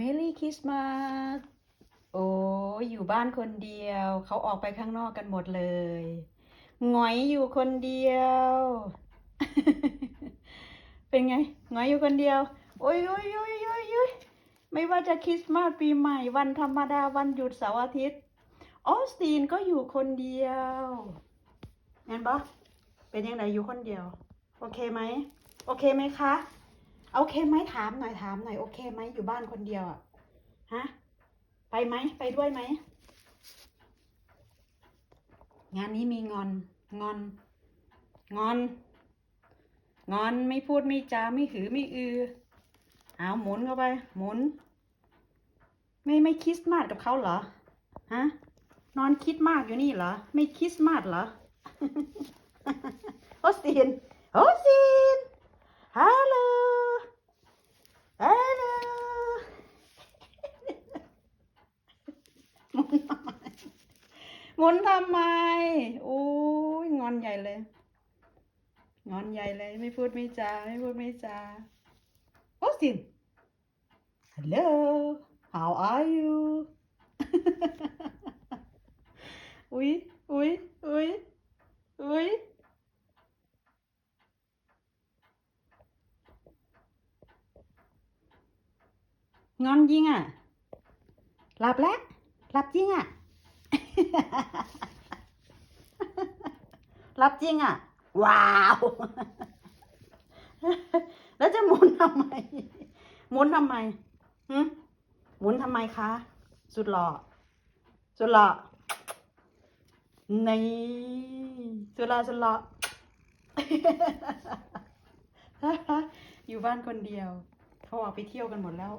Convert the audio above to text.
เมรี่คริสต์มาสโอ้อยู่บ้านคนเดียว เขาออกไปข้างนอกกันหมดเลยหงอยอยู่คนเดียว เป็นไงหงอยอยู่คนเดียว โอ้ยโอ้ยโอ้ยโอ้ยโอ้ยไม่ว่าจะคริสต์มาสปีใหม่ วันธรรมดาวันหยุดเสาร์อาทิตย์ออสตินก็อยู่คนเดียวเห็นปะเป็นยังไงอยู่คนเดียว โอเคไหม โอเคไหมคะ โอเคไหมถามหน่อยถามหน่อยโอเคไหมอยู่บ้านคนเดียวอะฮะไปไหมไปด้วยไหมงานนี้มีงอนงอน งอน งอนไม่พูดไม่จาไม่หือไม่อือเอาหมุนเข้าไป หมุน ไม่ไม่คิสมาสกับเขาเหรอฮะนอนคิดมากอยู่นี่เหรอ ไม่คิสมาสเหรอโอสตินโอสติน ฮัลโหล ฮัลโหล หมุนทำไมโอ้ยงอนใหญ่เลย งอนใหญ่เลย ไม่พูดไม่จาไม่พูดไม่จาโอสติน Hello how are you อุ๊ยอุ๊ยอุ๊ยอุ๊ยงอนยิงอะหลับแล้วหลับจริงอะ หลับจริงอะ ว้าว แล้วจะหมุนทำไม หมุนทำไมหึหมุนทำไมคะ สุดหล่อ สุดหล่อในสุดหล่อสุดหล่ออยู่บ้านคนเดียว เขาออกไปเที่ยวกันหมดแล้ว